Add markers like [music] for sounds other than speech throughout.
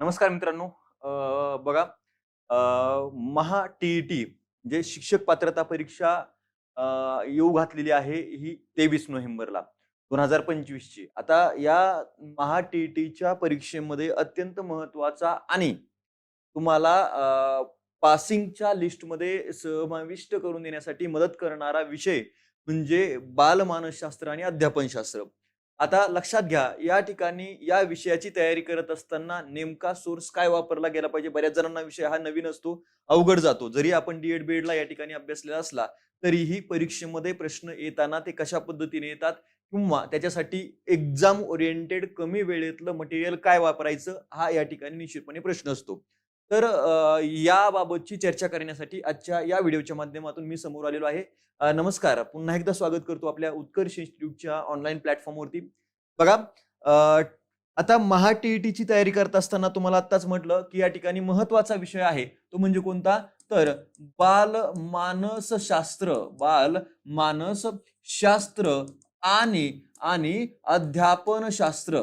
नमस्कार मित्रांनो. अ, बघा अ, महा टीईटी जे म्हणजे शिक्षक पात्रता परीक्षा येऊ घातलेली आहे ही तेवीस नोव्हेंबरला दोन हजार पंचवीसची. आता या महा टीईटीच्या परीक्षेमध्ये अत्यंत महत्त्वाचा आणि तुम्हाला पासिंगच्या लिस्टमध्ये समाविष्ट करून देण्यासाठी मदत करणारा विषय म्हणजे बालमानसशास्त्र आणि अध्यापनशास्त्र. आता लक्षात घ्या या ठिकाणी या विषयाची तयारी करत असताना नेमका सोर्स काय वापरला गेला पाहिजे? बऱ्याच जणांना विषय हा नवीन असतो अवघड जातो. जरी आपण डीएड बीएडला या ठिकाणी अभ्यासलेला असला तरीही परीक्षेमध्ये प्रश्न येताना ते कशा पद्धतीने येतात किंवा त्याच्यासाठी एक्झाम ओरिएंटेड कमी वेळेतलं मटेरियल काय वापरायचं हा या ठिकाणी निश्चितपणे प्रश्न असतो. तर याबाबतची चर्चा करण्यासाठी आजच्या या व्हिडिओच्या माध्यमातून मी समोर आलेलो आहे. नमस्कार. पुन्हा एकदा स्वागत करतो आपल्या उत्कर्ष इन्स्टिट्यूटच्या ऑनलाईन प्लॅटफॉर्मवरती. बघा आता महा टीईटीची तयारी करत असताना तुम्हाला आत्ताच म्हटलं की या ठिकाणी महत्त्वाचा विषय आहे. तो म्हणजे कोणता? तर बाल मानसशास्त्र बाल मानस शास्त्र आणि आणि अध्यापनशास्त्र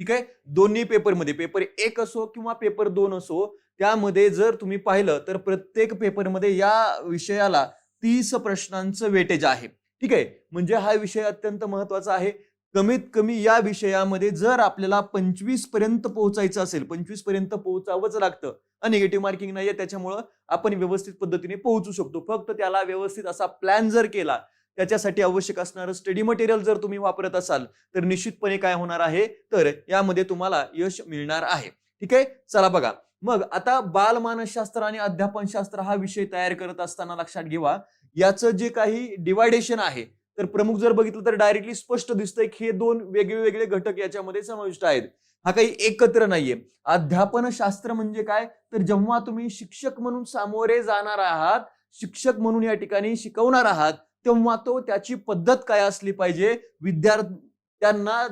ठीक आहे? दोन्ही पेपरमध्ये पेपर एक असो किंवा पेपर दोन असो त्यामध्ये जर तुम्ही पाहिलं तर प्रत्येक पेपरमध्ये या विषयाला तीस प्रश्नांचं वेटेज आहे. ठीक आहे? म्हणजे हा विषय अत्यंत महत्त्वाचा आहे. कमीत कमी या विषयामध्ये जर आपल्याला पंचवीसपर्यंत पोहोचायचं असेल पंचवीसपर्यंत पोहोचावंच लागतं. निगेटिव्ह मार्किंग नाहीये त्याच्यामुळं आपण व्यवस्थित पद्धतीने पोहोचू शकतो. फक्त त्याला व्यवस्थित असा प्लॅन जर केला त्याच्यासाठी आवश्यक असणारं स्टडी मटेरियल जर तुम्ही वापरत असाल तर निश्चितपणे काय होणार आहे? तर यामध्ये तुम्हाला यश मिळणार आहे. ठीक आहे? चला बघा. मग आता बालमानसशास्त्र आणि अध्यापनशास्त्र हा विषय तयार करत असताना लक्षात घेवा. याचं जे काही डिवायडेशन आहे तर प्रमुख जर बघितलं तर डायरेक्टली स्पष्ट दिसतंय की हे दोन वेगळे वेगळे घटक याच्यामध्ये समाविष्ट आहेत. हा काही एकत्र नाहीये. अध्यापनशास्त्र म्हणजे काय? तर जेव्हा तुम्ही शिक्षक म्हणून सामोरे जाणार आहात शिक्षक म्हणून या ठिकाणी शिकवणार आहात तेव्हा तो त्याची पद्धत काय असली पाहिजे? विद्यार्थ्यांना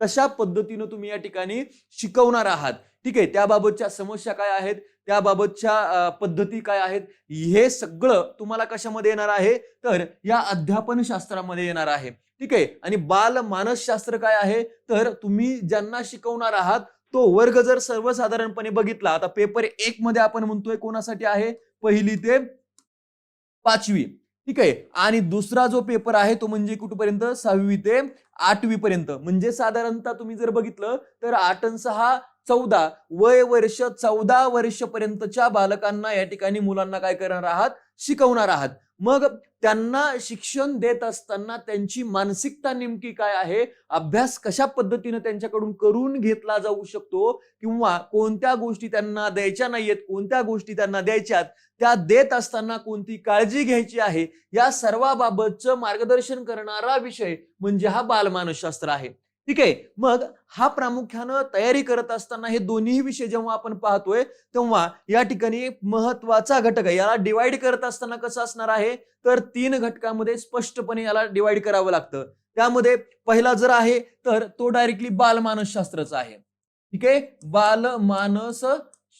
कशा पद्धतीनं तुम्ही या ठिकाणी शिकवणार आहात? ठीक आहे त्याबाबतच्या समस्या काय आहेत? त्याबाबतच्या पद्धती काय आहेत? हे सगळं तुम्हाला कशामध्ये येणार आहे? तर या अध्यापन शास्त्रामध्ये येणार आहे. ठीक आहे आणि बाल मानसशास्त्र काय आहे? तर तुम्ही ज्यांना शिकवणार आहात तो वर्ग जर सर्वसाधारणपणे बघितला आता पेपर एक मध्ये आपण म्हणतोय कोणासाठी आहे? पहिली ते पाचवी. ठीक आहे? आणि दुसरा जो पेपर आहे तो म्हणजे कुठपर्यंत? सहावी ते आठवी पर्यंत. म्हणजे साधारणतः तुम्ही जर बघितलं तर आठ अन सहा चौदा वय वर्ष चौदा वर्षपर्यंतच्या बालकांना या ठिकाणी मुलांना काय करणार आहात? शिकवणार आहात. मग त्यांना शिक्षण देत असताना त्यांची मानसिकता नेमकी काय आहे? अभ्यास कशा पद्धतीने त्यांच्याकडून करून घेतला जाऊ शकतो? किंवा कोणत्या गोष्टी त्यांना द्यायच्या नाहीयेत? कोणत्या गोष्टी त्यांना द्यायच्यात? त्या देत असताना कोणती काळजी घ्यायची आहे? या सर्वाबाबतचं मार्गदर्शन करणारा विषय म्हणजे हा बालमानसशास्त्र आहे. ठीक आहे? मग हा प्रामुख्यानं तयारी करत असताना हे दोन्ही विषय जेव्हा आपण पाहतोय तेव्हा या ठिकाणी एक महत्त्वाचा घटक आहे. याला डिवाइड करत असताना कसं असणार आहे? तर तीन घटकामध्ये स्पष्टपणे याला डिवाइड करावं लागतं. त्यामध्ये पहिला जर आहे तर तो डायरेक्टली बालमानसशास्त्रचा आहे. ठीक आहे? बालमानस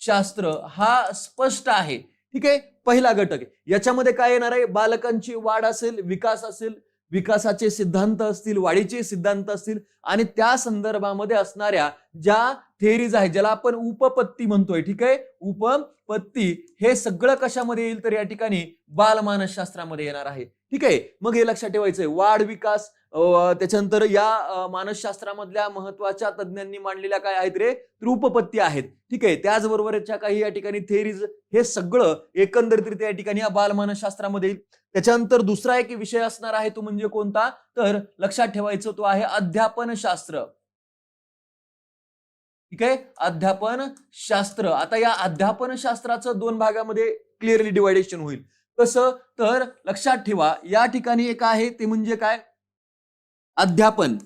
शास्त्र हा स्पष्ट आहे. ठीक आहे? पहिला घटक याच्यामध्ये काय येणार आहे? बालकांची वाढ असेल विकास असेल विकासाचे सिद्धांत असतील वाढीचे सिद्धांत असतील आणि त्या संदर्भामध्ये असणाऱ्या ज्या थेरीज आहेत ज्याला आपण उपपत्ती म्हणतोय ठीक आहे? उपपत्ती हे सगळं कशामध्ये येईल तर या ठिकाणी बालमानसशास्त्रामध्ये येणार आहे. ठीक आहे? मग हे लक्षात ठेवायचंय. वाढ विकास अं, त्याच्यानंतर या मानसशास्त्रामधल्या महत्त्वाच्या तज्ज्ञांनी मांडलेल्या काय आहेत रे? तर उपपत्ती आहेत. ठीक आहे? त्याचबरोबरच्या काही या ठिकाणी थेरीज हे सगळं एकंदरीत या ठिकाणी या बालमानसशास्त्रामध्ये येईल. त्याच्यानंतर दुसरा एक विषय असणार आहे तो म्हणजे कोणता? तर लक्षात ठेवायचं तो आहे अध्यापन शास्त्र ठीक आहे? अध्यापन शास्त्र. आता या अध्यापन शास्त्राचं दोन भागामध्ये क्लिअरली डिवायडेशन होईल. कसं? तर लक्षात ठेवा या ठिकाणी एक आहे ते म्हणजे काय? अध्यापन.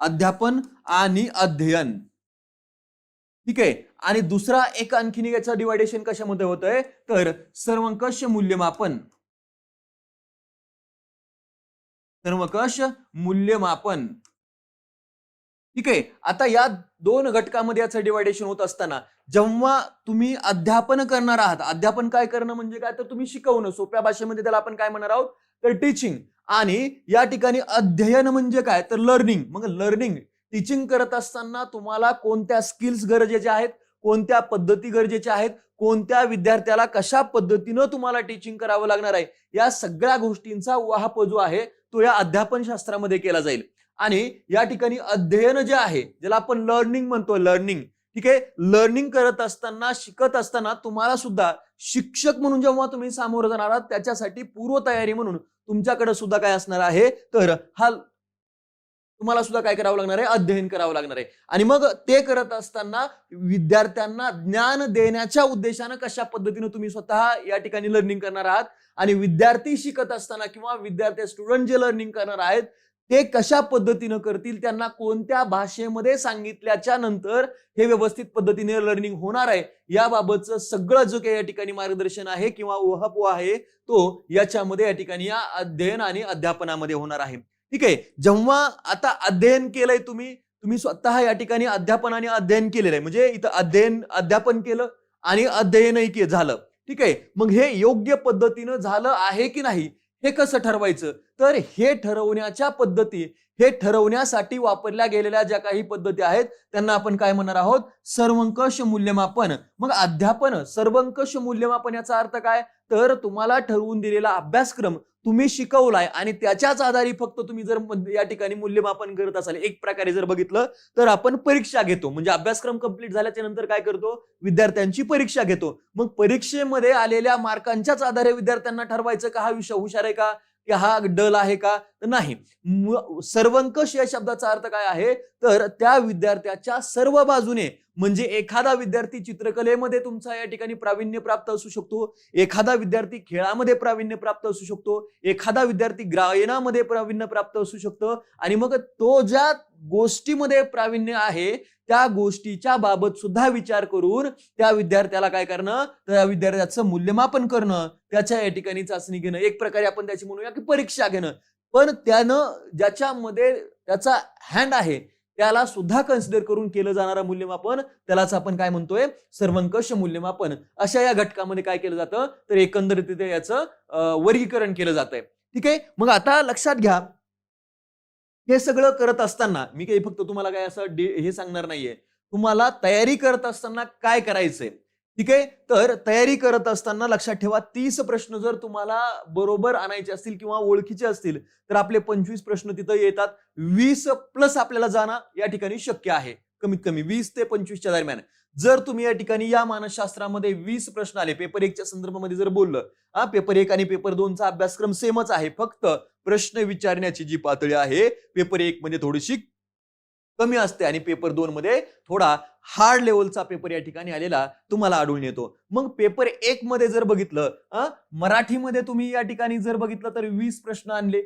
अध्यापन आणि अध्ययन. ठीक आहे? आणि दुसरा एक आणखीन याचं डिवायडेशन कशामध्ये होत आहे तर सर्वंकष मूल्यमापन. सर्वंकष मूल्यमापन. ठीक आहे? आता या दोन घटकामध्ये याचं डिवायडेशन होत असताना जेव्हा तुम्ही अध्यापन करणार आहात अध्यापन काय करणं म्हणजे काय? तर तुम्ही शिकवणं. सोप्या भाषेमध्ये त्याला आपण काय म्हणणार आहोत? तर टीचिंग आणि या ठिकाणी अध्ययन म्हणजे काय? तर लर्निंग मग लर्निंग टीचिंग करत असताना तुम्हाला कोणत्या स्किल्स गरजेच्या आहेत? कोणत्या पद्धती गरजेच्या आहेत? कोणत्या विद्यार्थ्याला कशा पद्धतीनं तुम्हाला टीचिंग करावं लागणार आहे? या सगळ्या गोष्टींचा वाहप जो आहे तो या अध्यापन शास्त्रामध्ये केला जाईल. आणि या ठिकाणी अध्ययन जे आहे ज्याला आपण लर्निंग म्हणतो लर्निंग ठीक आहे? लर्निंग करत असताना शिकत असताना तुम्हाला सुद्धा शिक्षक म्हणून जेव्हा तुम्ही सामोरं जाणार आहात त्याच्यासाठी पूर्वतयारी म्हणून तुमच्याकडे सुद्धा काय असणार आहे? तर हा तुम्हाला सुद्धा काय करावं लागणार आहे? अध्ययन करावं लागणार आहे. आणि मग ते करत असताना विद्यार्थ्यांना ज्ञान देण्याच्या उद्देशानं कशा पद्धतीने तुम्ही स्वतः या ठिकाणी लर्निंग करणार आहात? आणि विद्यार्थी शिकत असताना किंवा विद्यार्थी स्टुडंट जे लर्निंग करणार आहेत ते कशा पद्धतीनं करतील त्यांना कोणत्या भाषेमध्ये सांगितल्याच्या नंतर हे व्यवस्थित पद्धतीने लर्निंग होणार आहे याबाबतचं सगळं जो काही या ठिकाणी मार्गदर्शन आहे किंवा ओहापो आहे तो याच्यामध्ये या ठिकाणी या अध्ययन आणि अध्यापनामध्ये होणार आहे. ठीक आहे? जेव्हा आता अध्ययन केलंय तुम्ही तुम्ही स्वतः या ठिकाणी अध्यापन आणि अध्ययन केलेलं आहे. म्हणजे इथं अध्ययन अध्यापन केलं आणि अध्ययनही के- झालं. ठीक आहे? मग हे योग्य पद्धतीनं झालं आहे की नाही? हे कसं ठरवायचं? तर हे ठरवण्याच्या पद्धती हे ठरवण्यासाठी वापरल्या गेलेल्या ज्या काही पद्धती आहेत त्यांना आपण काय म्हणणार आहोत? सर्वंकष मूल्यमापन. मग अध्यापन सर्वंकष मूल्यमापन याचा अर्थ काय? तर तुम्हाला ठरवून दिलेला अभ्यासक्रम तुम्ही शिकवलाय आणि त्याच्याच आधारे फक्त तुम्ही जर या ठिकाणी मूल्यमापन करत असाल एक प्रकारे जर बघितलं तर आपण परीक्षा घेतो. म्हणजे अभ्यासक्रम कंप्लीट झाल्याच्यानंतर काय करतो? विद्यार्थ्यांची परीक्षा घेतो. मग परीक्षेमध्ये आलेल्या मार्कांच्याच आधारे विद्यार्थ्यांना ठरवायचं का हा विषय हुशार आहे का? की हा डल आहे का? तर नाही. सर्वंकष या शब्दाचा अर्थ काय आहे? तर त्या विद्यार्थ्याच्या सर्व बाजूने म्हणजे एखादा विद्यार्थी चित्रकलेमध्ये तुमचा या ठिकाणी प्रावीण्य प्राप्त असू शकतो एखादा विद्यार्थी खेळामध्ये प्रावीण्य प्राप्त असू शकतो एखादा विद्यार्थी गायनामध्ये प्रावीण्य प्राप्त असू शकतं आणि मग तो ज्या गोष्टीमध्ये प्रावीण्य आहे त्या गोष्टीच्या बाबत सुद्धा विचार करून त्या विद्यार्थ्याला काय करणं त्या विद्यार्थ्याचं मूल्यमापन करणं त्याच्या या ठिकाणी चाचणी घेणं एक प्रकारे आपण त्याची म्हणूया की परीक्षा घेणं. पण त्यानं ज्याच्यामध्ये त्याचा हँड आहे त्याला सुद्धा कन्सिडर करून केलं जाणारं मूल्यमापन. त्यालाच आपण काय म्हणतोय? सर्वंकष मूल्यमापन. अशा या घटकामध्ये काय केलं जातं? तर एकंदरीत याचं वर्गीकरण केलं जात आहे ठीक आहे? मग आता लक्षात घ्या. हे सगळं करत असताना मी काही फक्त तुम्हाला काय असं हे सांगणार नाहीये. तुम्हाला तयारी करत असताना काय करायचंय? ठीक आहे? तर तयारी करत असताना लक्षात ठेवा तीस प्रश्न जर तुम्हाला बरोबर आणायचे असतील किंवा ओळखीचे असतील तर आपले पंचवीस प्रश्न तिथं येतात. वीस प्लस आपल्याला जाणं या ठिकाणी शक्य आहे. कमीत कमी वीस ते पंचवीसच्या दरम्यान. जर तुम्ही या ठिकाणी या मानसशास्त्रामध्ये वीस प्रश्न आले पेपर एकच्या संदर्भामध्ये जर बोललं हा पेपर एक आणि पेपर दोनचा अभ्यासक्रम सेमच आहे फक्त प्रश्न विचारण्याची जी पातळी आहे पेपर एक मध्ये थोडीशी कमी असते आणि पेपर दोन मध्ये थोडा हार्ड लेवलचा पेपर या ठिकाणी आलेला तुम्हाला आढळून येतो. मग पेपर एक मध्ये जर बघितलं मराठीमध्ये तुम्ही या ठिकाणी जर बघितलं तर वीस प्रश्न आणले.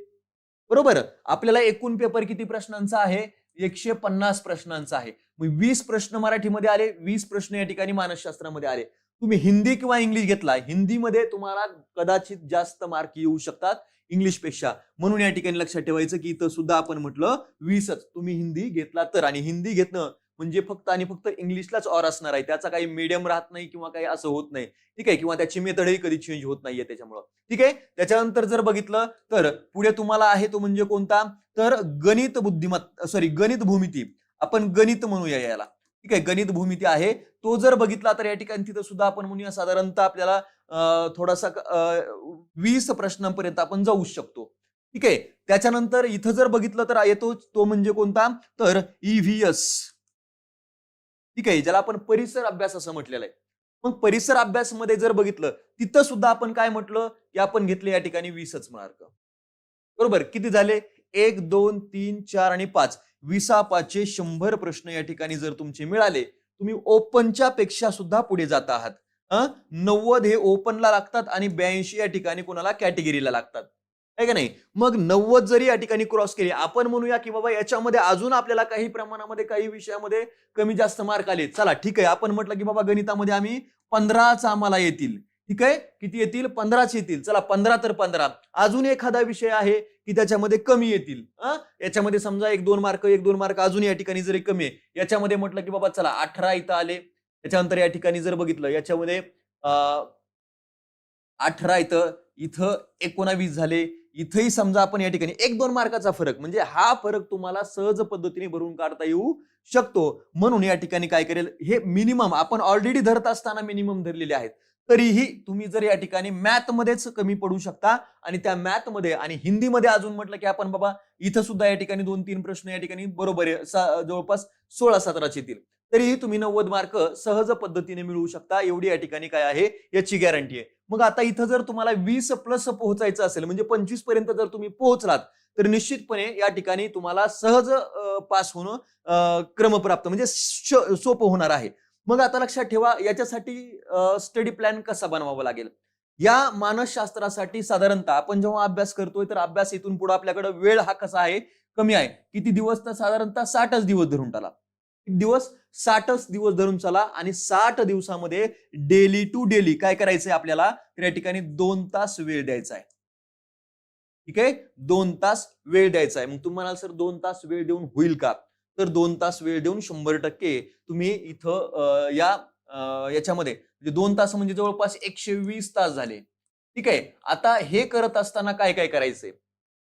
बरोबर? आपल्याला एकूण पेपर किती प्रश्नांचा आहे? एकशे पन्नास प्रश्नांचा आहे. मग वीस प्रश्न मराठीमध्ये आले वीस प्रश्न या ठिकाणी मानसशास्त्रामध्ये आले. तुम्ही हिंदी किंवा इंग्लिश घेतला हिंदीमध्ये तुम्हाला कदाचित जास्त मार्क येऊ शकतात इंग्लिशपेक्षा. म्हणून या ठिकाणी लक्षात ठेवायचं की इथं सुद्धा आपण म्हटलं वीसच. तुम्ही हिंदी घेतला तर आणि हिंदी घेतलं म्हणजे फक्त आणि फक्त इंग्लिशलाच ऑर असणार आहे. त्याचा काही मीडियम राहत नाही किंवा काही असं होत नाही. ठीक आहे? किंवा त्याची मेथडही कधी चेंज होत नाहीये त्याच्यामुळं. ठीक आहे? त्याच्यानंतर जर बघितलं तर पुढे तुम्हाला आहे तो म्हणजे कोणता? तर गणित बुद्धिमत्ता सॉरी गणित भूमिती. आपण गणित म्हणूया याला. ठीक आहे? गणित भूमिती आहे. तो जर बघितला तर या ठिकाणी तिथं सुद्धा आपण म्हणूया साधारणतः आपल्याला थोडासा वीस प्रश्नांपर्यंत आपण जाऊ शकतो. ठीक आहे? त्याच्यानंतर इथं जर बघितलं तर येतो तो म्हणजे कोणता? तर ईव्हीएस ठीक आहे ज्याला आपण परिसर अभ्यास असं म्हटलेलं आहे. मग परिसर अभ्यास मध्ये जर बघितलं तिथं सुद्धा आपण काय म्हटलं की आपण घेतले या ठिकाणी वीसच मार्क बरोबर? किती झाले? एक दोन तीन चार आणि पाच. विसा पाचशे शंभर प्रश्न या ठिकाणी जर तुमचे मिळाले तुम्ही ओपनच्या पेक्षा सुद्धा पुढे जात आहात. नव्वद हे ओपनला लागतात आणि ब्याऐंशी या ठिकाणी कोणाला कॅटेगरीला लागतात. आहे का नाही? मग नव्वद जरी या ठिकाणी क्रॉस केली आपण म्हणूया की बाबा याच्यामध्ये अजून आपल्याला काही प्रमाणामध्ये काही विषयामध्ये कमी जास्त मार्क आले. चला ठीक आहे. आपण म्हटलं की बाबा गणितामध्ये आम्ही पंधराच आम्हाला येतील. ठीक आहे? किती येतील? पंधराच येतील. चला पंधरा तर पंधरा. अजून एखादा विषय आहे की त्याच्यामध्ये कमी येतील. याच्यामध्ये समजा एक दोन मार्क एक दोन मार्क अजून या ठिकाणी जरी कमी आहे याच्यामध्ये म्हटलं की बाबा चला अठरा इथं आले. त्याच्यानंतर या ठिकाणी जर बघितलं याच्यामध्ये अं, अठरा इथं इथं एकोणावीस झाले. इथंही समजा आपण या ठिकाणी एक दोन मार्काचा फरक म्हणजे हा फरक तुम्हाला सहज पद्धतीने भरून काढता येऊ शकतो. म्हणून या ठिकाणी काय करेल हे मिनिमम आपण ऑलरेडी धरत असताना मिनिमम धरलेले आहेत. तरीही तुम्ही जर या ठिकाणी मॅथ मध्येच कमी पडू शकता आणि त्या मॅथमध्ये आणि हिंदीमध्ये अजून म्हटलं की आपण बाबा इथं सुद्धा या ठिकाणी दोन तीन प्रश्न या ठिकाणी बरोबर आहे जवळपास सोळा सतराचे येतील. तरीही तुम्ही नव्वद मार्क सहज पद्धतीने मिळवू शकता. एवढी या ठिकाणी काय आहे? याची गॅरंटी आहे. मग आता इथं जर तुम्हाला वीस प्लस पोहोचायचं असेल म्हणजे पंचवीसपर्यंत जर तुम्ही पोहोचलात तर निश्चितपणे या ठिकाणी तुम्हाला सहज पास होणं क्रमप्राप्त म्हणजे सोपं होणार आहे. मग आता लक्षात ठेवा याच्यासाठी स्टडी प्लॅन कसा बनवावा लागेल? या मानसशास्त्रासाठी साधारणतः आपण जेव्हा अभ्यास करतोय तर अभ्यास इथून पुढे आपल्याकडे वेळ हा कसा आहे? कमी आहे. किती दिवस? तर साधारणतः साठच दिवस धरून टाला दिवस साठच दिवस धरून चला आणि साठ दिवसामध्ये डेली टू डेली काय करायचंय आपल्याला? तर या ठिकाणी दोन तास वेळ द्यायचा आहे. ठीक आहे? दोन तास वेळ द्यायचा आहे. मग तुम्हाला सर दोन तास वेळ देऊन होईल का? तर दोन तास वेळ देऊन शंभर टक्के तुम्ही इथं या याच्यामध्ये म्हणजे दोन तास म्हणजे जवळपास एकशे वीस तास झाले. ठीक आहे? आता हे करत असताना काय काय करायचंय?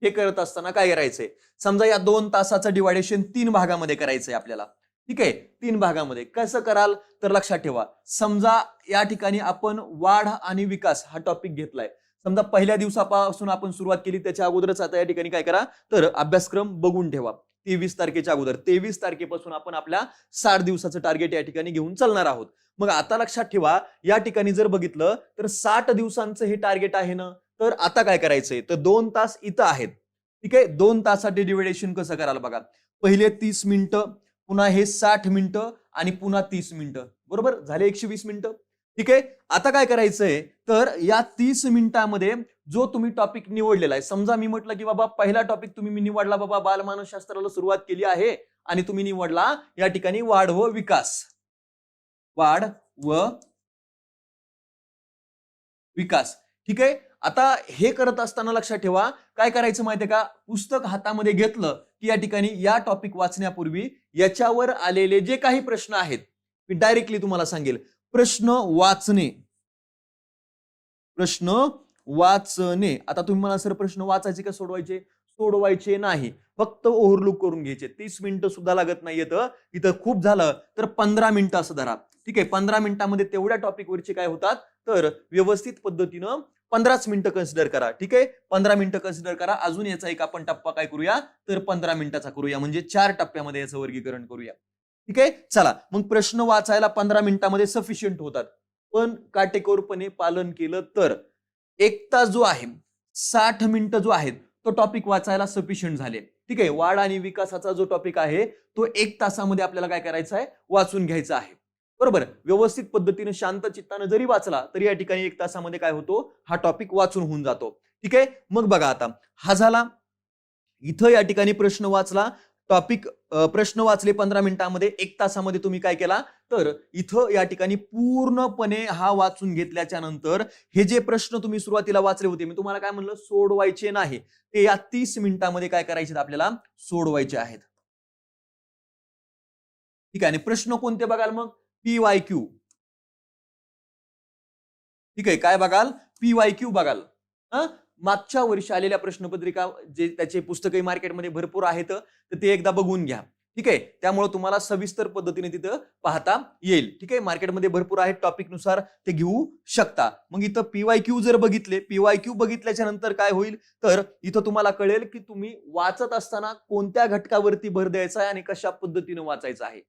हे करत असताना काय करायचंय? समजा या दोन तासाचं डिवायडेशन तीन भागामध्ये करायचंय आपल्याला. ठीक आहे? तीन भागामध्ये. कसं कराल? तर लक्षात ठेवा. समजा या ठिकाणी आपण वाढ आणि विकास हा टॉपिक घेतलाय. समजा पहिल्या दिवसापासून आपण सुरुवात केली त्याच्या अगोदरच आता या ठिकाणी काय करा? तर अभ्यासक्रम बघून ठेवा. तेवीस तारखेच्या अगोदर. तेवीस तारखेपासून आपण आपल्या साठ दिवसाचं टार्गेट या ठिकाणी घेऊन चालणार आहोत. मग आता लक्षात ठेवा या ठिकाणी जर बघितलं तर साठ दिवसांचं हे टार्गेट आहे ना? तर आता काय करायचंय? तर दोन तास इथं आहेत. ठीक आहे? दोन तासाठी डिव्हिडेशन कसं करायला बघा? पहिले तीस मिनिटं पुन्हा हे साठ मिनिटं आणि पुन्हा तीस मिनिटं. बरोबर? झाले एकशे वीस मिनिटं. ठीक आहे? आता काय करायचंय? तर या तीस मिनिटामध्ये जो तुम्ही टॉपिक निवडलेला आहे समजा मी म्हटलं की बाबा पहिला टॉपिक तुम्ही मी निवडला बाबा बालमानसशास्त्राला सुरुवात केली आहे आणि तुम्ही निवडला या ठिकाणी वाढ व विकास. वाढ व विकास. ठीक आहे? आता हे करत असताना लक्षात ठेवा काय करायचं माहितीये का? पुस्तक हातामध्ये घेतलं की या ठिकाणी या टॉपिक वाचण्यापूर्वी याच्यावर आलेले जे काही प्रश्न आहेत मी डायरेक्टली तुम्हाला सांगेल. प्रश्न वाचणे. प्रश्न वाचणे. आता तुम्ही मला सर प्रश्न वाचायचे का सोडवायचे? सोडवायचे नाही. फक्त ओव्हरलुक करून घ्यायचे. तीस मिनिटं सुद्धा लागत नाही येतं इथं खूप झालं तर पंधरा मिनिटं असं धरा. ठीक आहे पंधरा मिनिटामध्ये तेवढ्या टॉपिक वरचे काय होतात? तर व्यवस्थित पद्धतीनं पंधराच मिनिटं कन्सिडर करा ठीक आहे? पंधरा मिनिटं कन्सिडर करा. अजून याचा एक आपण टप्पा काय करूया? तर पंधरा मिनिटाचा करूया. म्हणजे चार टप्प्यामध्ये याचं वर्गीकरण करूया. ठीक आहे? चला मग प्रश्न वाचायला पंधरा मिनिटामध्ये सफिशियंट होतात. पण काटेकोरपणे पालन केलं तर एक तास जो आहे साठ मिनिटं जो आहे तो टॉपिक वाचायला सफिशियंट झाले. ठीक आहे? वाढ आणि विकासाचा जो टॉपिक आहे तो एक तासामध्ये आपल्याला काय करायचा आहे? वाचून घ्यायचा आहे. बरोबर. व्यवस्थित पद्धतीने शांत चित्तानं जरी वाचला तरी या ठिकाणी एक तासामध्ये काय होतो? हा टॉपिक वाचून होऊन जातो. ठीक आहे? मग बघा आता. हा झाला. इथं या ठिकाणी प्रश्न वाचला. टॉपिक प्रश्न वाचले पंधरा मिनिटांमध्ये. एक तासामध्ये तुम्ही काय केला? तर इथं या ठिकाणी पूर्णपणे हा वाचून घेतल्याच्या नंतर हे जे प्रश्न तुम्ही सुरुवातीला वाचले होते मी तुम्हाला काय म्हणलं? सोडवायचे नाही. ते या तीस मिनिटामध्ये काय करायचे आपल्याला? सोडवायचे आहेत. ठीक आहे? आणि प्रश्न कोणते बघाल मग? P Y Q. ठीक आहे काय बघाल? पी वाय क्यू बघाल. हा? मागच्या वर्षी आलेल्या प्रश्नपत्रिका जे त्याचे पुस्तकही मार्केटमध्ये भरपूर आहेत तर ते एकदा बघून घ्या. ठीक आहे? त्यामुळे तुम्हाला सविस्तर पद्धतीने तिथं पाहता येईल. ठीक आहे? मार्केटमध्ये भरपूर आहेत टॉपिकनुसार ते घेऊ शकता. मग इथं पीवाय क्यू जर बघितले पीवाय क्यू बघितल्याच्या नंतर काय होईल? तर इथं तुम्हाला कळेल की तुम्ही वाचत असताना कोणत्या घटकावरती भर द्यायचा आहे आणि कशा पद्धतीने वाचायचं आहे.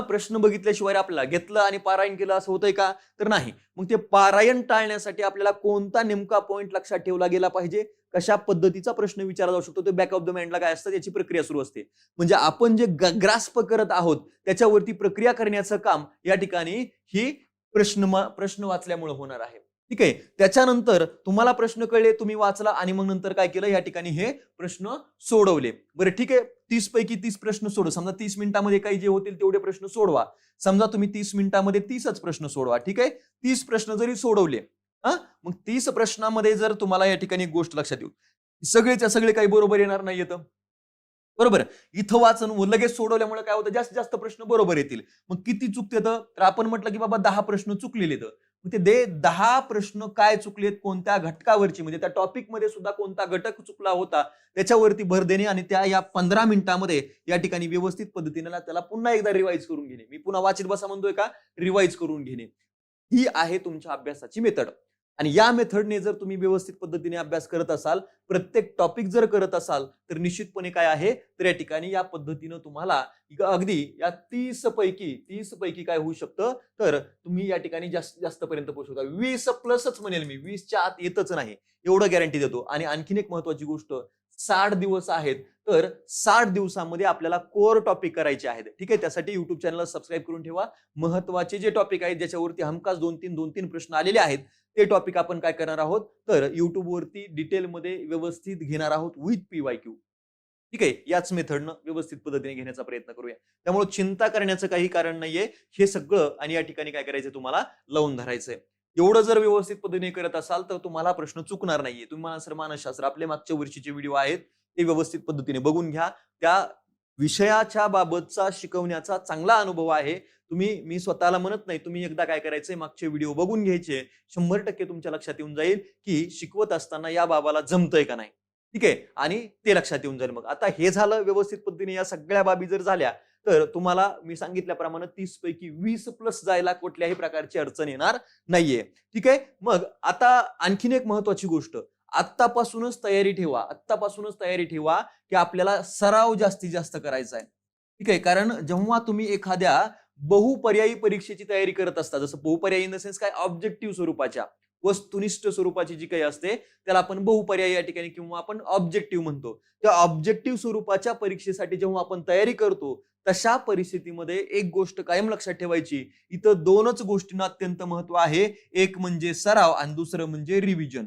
प्रश्न बघितल्याशिवाय आपल्याला घेतलं आणि पारायण केलं असं होतंय का? तर नाही. मग ते पारायण टाळण्यासाठी आपल्याला कोणता नेमका पॉईंट लक्षात ठेवला गेला पाहिजे? कशा पद्धतीचा प्रश्न विचारला जाऊ शकतो? ते बॅक ऑफ द माइंडला काय असतं? याची प्रक्रिया सुरू असते. म्हणजे आपण जे ग्रास्प करत आहोत त्याच्यावरती प्रक्रिया करण्याचं काम या ठिकाणी ही प्रश्न प्रश्न वाचल्यामुळे होणार आहे. ठीक आहे? त्याच्यानंतर तुम्हाला प्रश्न कळले तुम्ही वाचला आणि मग नंतर काय केलं? या ठिकाणी हे प्रश्न सोडवले. बरं ठीक आहे? तीस पैकी तीस प्रश्न सोडव. समजा तीस मिनिटामध्ये काही जे होतील तेवढे प्रश्न सोडवा. समजा तुम्ही तीस मिनिटामध्ये तीसच प्रश्न सोडवा ठीक आहे? तीस प्रश्न जरी सोडवले हा? मग तीस प्रश्नामध्ये जर तुम्हाला या ठिकाणी गोष्ट लक्षात येऊ. सगळेच्या सगळे काही बरोबर येणार नाही येतं बरोबर इथं वाचन व लगेच सोडवल्यामुळे काय होतं? जास्तीत जास्त प्रश्न बरोबर येतील. मग किती चुकते तर? आपण म्हटलं की बाबा दहा प्रश्न चुकलेले तर. मग ते दे दहा प्रश्न काय चुकलेत? कोणत्या घटकावरची? म्हणजे त्या टॉपिकमध्ये सुद्धा कोणता घटक चुकला होता? त्याच्यावरती भर देणे आणि त्या या पंधरा मिनिटामध्ये या ठिकाणी व्यवस्थित पद्धतीने त्याला पुन्हा एकदा रिवाईज करून घेणे. मी पुन्हा वाचित बसा म्हणतोय का? रिवाईज करून घेणे. ही आहे तुमच्या अभ्यासाची मेथड आणि या मेथडने जर तुम्ही व्यवस्थित पद्धतीने अभ्यास करत असाल प्रत्येक टॉपिक जर करत असाल तर निश्चितपणे काय आहे? तर या ठिकाणी या पद्धतीनं तुम्हाला अगदी या तीस पैकी तीस पैकी काय होऊ शकतं? तर तुम्ही या ठिकाणी जास्त जास्त पर्यंत पोहोचू शकता. वीस प्लसच म्हणेल मी. वीसच्या आत येतच नाही. एवढं गॅरंटी देतो. आणि आणखीन एक महत्वाची गोष्ट साठ दिवस आहेत. तर साठ दिवसामध्ये आपल्याला कोर टॉपिक करायचे आहेत. ठीक आहे? त्यासाठी युट्यूब चॅनलला सबस्क्राईब करून ठेवा. महत्त्वाचे जे टॉपिक आहेत ज्याच्यावरती हमखास दोन तीन दोन तीन प्रश्न आलेले आहेत ते टॉपिक आपण काय करणार आहोत? तर युट्यूबवरती डिटेलमध्ये व्यवस्थित घेणार आहोत विथ पी वाय क्यू ठीक आहे? याच मेथडनं व्यवस्थित पद्धतीने घेण्याचा प्रयत्न करूया. त्यामुळे चिंता करण्याचं काही कारण नाहीये. हे सगळं आणि या ठिकाणी काय करायचं तुम्हाला? लावून धरायचंय. एवढं जर व्यवस्थित पद्धतीने करत असाल तर तुम्हाला प्रश्न चुकणार नाहीये. तुम्हाला सर मानसशास्त्र आपले मागच्या वर्षीचे व्हिडिओ आहेत ते व्यवस्थित पद्धतीने बघून घ्या. त्या विषयाच्या बाबतचा शिकवण्याचा चांगला अनुभव आहे. तुम्ही मी स्वतःला म्हणत नाही तुम्ही एकदा काय करायचंय मागचे व्हिडिओ बघून घ्यायचे शंभर टक्के तुमच्या लक्षात येऊन जाईल की शिकवत असताना या बाबाला जमतंय का नाही. ठीक आहे? आणि ते लक्षात येऊन जाईल मग. आता हे झालं व्यवस्थित पद्धतीने या सगळ्या बाबी जर झाल्या तर तुम्हाला मी सांगितल्याप्रमाणे तीस पैकी वीस प्लस जायला कुठल्याही प्रकारची अडचण येणार नाहीये. ठीक आहे? मग आता आणखीन एक महत्वाची गोष्ट. आत्तापासूनच तयारी ठेवा. आत्तापासूनच तयारी ठेवा की आपल्याला सराव जास्तीत जास्त करायचा आहे. ठीक आहे? कारण जेव्हा तुम्ही एखाद्या बहुपर्यायी परीक्षेची तयारी करत असता जसं बहुपर्यायी इन द सेन्स काय? ऑब्जेक्टिव्ह स्वरूपाच्या वस्तुनिष्ठ स्वरूपाची जी काही असते त्याला आपण बहुपर्यायी या ठिकाणी किंवा आपण ऑब्जेक्टिव्ह म्हणतो. त्या ऑब्जेक्टिव्ह स्वरूपाच्या परीक्षेसाठी जेव्हा आपण तयारी करतो तशा परिस्थितीमध्ये एक गोष्ट कायम लक्षात ठेवायची. इथं दोनच गोष्टींना अत्यंत महत्त्व आहे. एक म्हणजे सराव आणि दुसरं म्हणजे रिव्हिजन.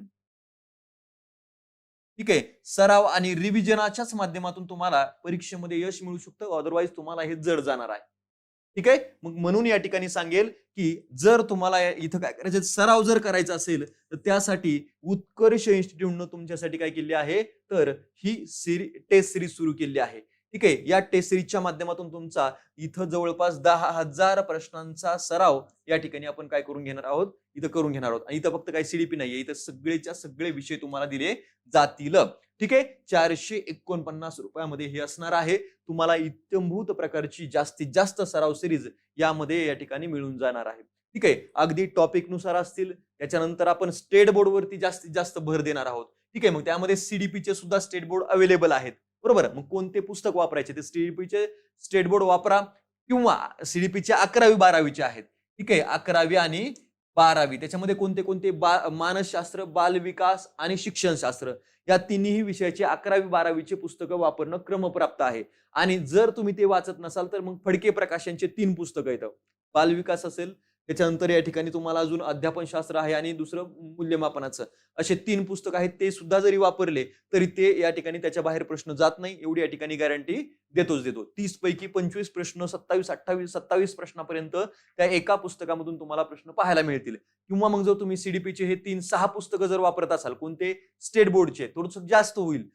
ठीक आहे? सराव आणि रिव्हिजनाच्याच माध्यमातून तुम्हाला परीक्षेमध्ये यश मिळू शकतं. अदरवाईज तुम्हाला हे जड जाणार आहे. ठीक आहे? मग म्हणून या ठिकाणी सांगेल की जर तुम्हाला इथं काय करायचं सराव जर करायचा असेल तर त्यासाठी उत्कर्ष इन्स्टिट्यूटनं तुमच्यासाठी काय केले आहे? तर ही सिरी टेस्ट सिरीज सुरू केली आहे. ठीक आहे या टेस्ट सिरीजच्या माध्यमातून तुमचा इथं जवळपास दहा हजार प्रश्नांचा सराव या ठिकाणी आपण काय करून घेणार आहोत? इथं करून घेणार आहोत. आणि इथं फक्त काही सीडीपी नाहीये इथं सगळेच्या सगळे विषय तुम्हाला दिले जातील. ठीक आहे चारशे एकोणपन्नास रुपयामध्ये हे असणार आहे. तुम्हाला इत्यंभूत प्रकारची जास्तीत जास्त सराव सिरीज यामध्ये या ठिकाणी मिळून जाणार आहे. ठीक आहे अगदी टॉपिकनुसार असतील त्याच्यानंतर आपण स्टेट बोर्डवरती जास्तीत जास्त भर देणार आहोत. ठीक आहे मग त्यामध्ये सीडीपीचे सुद्धा स्टेट बोर्ड अवेलेबल आहेत. बरोबर मग कोणते पुस्तक वापरायचे? ते सीडीपीचे स्टेट बोर्ड वापरा किंवा सीडीपीचे अकरावी बारावीचे आहेत. ठीक आहे अकरावी आणि बारावी. त्याच्यामध्ये कोणते कोणते? बा मानसशास्त्र बालविकास आणि शिक्षणशास्त्र. या तिन्ही विषयाचे अकरावी बारावीचे पुस्तकं वापरणं क्रमप्राप्त आहे. आणि जर तुम्ही ते वाचत नसाल तर मग फडके प्रकाशनचे तीन पुस्तकं येतं बालविकास असेल त्याच्यानंतर या ठिकाणी तुम्हाला अजून अध्यापन शास्त्र आहे आणि दुसरं मूल्यमापनाचं. असे तीन पुस्तक आहेत ते सुद्धा जरी वापरले तरी ते या ठिकाणी त्याच्या बाहेर प्रश्न जात नाही. एवढी या ठिकाणी गॅरंटी देतोच देतो. तीस पैकी पंचवीस प्रश्न सत्तावीस अठ्ठावीस सत्तावीस प्रश्नापर्यंत त्या एका पुस्तकामधून तुम्हाला प्रश्न पाहायला मिळतील. किंवा मग जर तुम्ही सीडीपीचे हे तीन सहा पुस्तकं जर वापरत असाल कोणते? स्टेट बोर्डचे. थोडस जास्त होईल.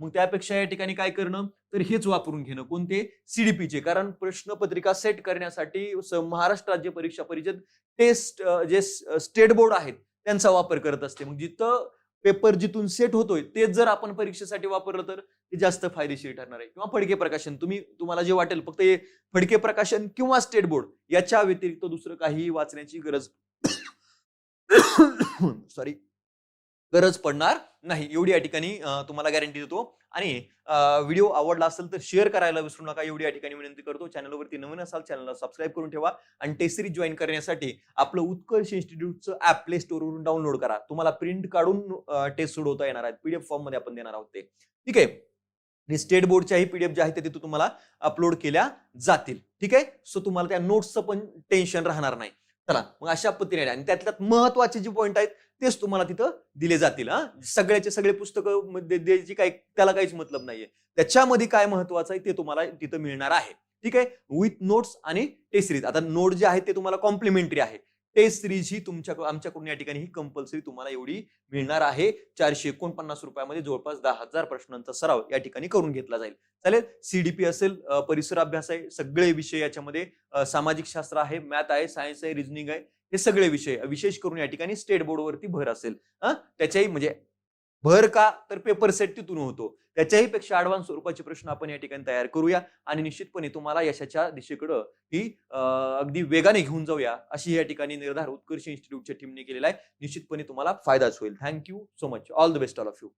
मग त्यापेक्षा या ठिकाणी काय करणं? तर हेच वापरून घेणं. कोणते? सीडीपीचे कारण प्रश्नपत्रिका सेट करण्यासाठी महाराष्ट्र राज्य परीक्षा परिषद टेस्ट जे स्टेट बोर्ड आहेत त्यांचा वापर करत असते. मग जिथं पेपर जिथून सेट होतोय तेच जर आपण परीक्षेसाठी वापरलं तर ते जास्त फायदेशीर ठरणार आहे. किंवा फडके प्रकाशन तुम्ही तुम्हाला जे वाटेल फक्त हे फडके प्रकाशन किंवा स्टेट बोर्ड याच्या व्यतिरिक्त दुसरं काहीही वाचण्याची गरज [coughs] [coughs] सॉरी गरज पडणार नाही एवढी या ठिकाणी तुम्हाला गॅरंटी देतो. आणि व्हिडिओ आवडला असेल तर शेअर करायला विसरू नका. एवढी या ठिकाणी विनंती करतो. चॅनलवरती नवीन असाल चॅनलला सबस्क्राईब करून ठेवा. आणि टेस्ट सिरीज जॉईन करण्यासाठी आपलं उत्कर्ष इन्स्टिट्यूटचं ऍप प्ले स्टोरवरून डाउनलोड करा. तुम्हाला प्रिंट काढून टेस्ट सोडवता येणार आहेत पीडीएफ फॉर्ममध्ये आपण देणार आहोत ते. ठीक आहे? स्टेट बोर्डच्याही पीडीएफ जे आहेत ते तुम्हाला अपलोड केल्या जातील. ठीक आहे? सो तुम्हाला त्या नोट्सचं पण टेन्शन राहणार नाही. चला मग अशा पद्धतीने आणि त्यातल्यात महत्त्वाचे जे पॉईंट आहेत तेच तुम्हाला तिथं दिले जातील हा? सगळ्याचे सगळे पुस्तकं द्यायची काही त्याला काहीच मतलब नाहीये. त्याच्यामध्ये काय महत्वाचं आहे ते तुम्हाला तिथं मिळणार आहे. ठीक आहे? विथ नोट्स आणि टेस्ट सिरीज आता नोट जे आहेत ते तुम्हाला कॉम्प्लिमेंटरी आहे. टेस्ट सिरीज ही तुमच्या आमच्याकडून या ठिकाणी ही कंपल्सरी तुम्हाला एवढी मिळणार आहे. चारशे एकोणपन्नास रुपयामध्ये जवळपास दहा हजार प्रश्नांचा सराव या ठिकाणी करून घेतला जाईल. चालेल? सीडीपी असेल परिसर अभ्यास आहे सगळे विषय याच्यामध्ये सामाजिक शास्त्र आहे मॅथ आहे सायन्स आहे रिजनिंग आहे. हे सगळे विषय विशेष करून या ठिकाणी स्टेट बोर्डवरती भर असेल. हा त्याच्याही म्हणजे भर का? तर पेपर सेट तिथून होतो. त्याच्याही पेक्षा अडवान्स स्वरूपाचे प्रश्न आपण या ठिकाणी तयार करूया आणि निश्चितपणे तुम्हाला यशाच्या दिशेकडं ही अगदी वेगाने घेऊन जाऊया अशी या ठिकाणी निर्धार उत्कर्ष इन्स्टिट्यूटच्या टीमने केलेला आहे. निश्चितपणे तुम्हाला फायदाच होईल. Thank you so much all the best all of you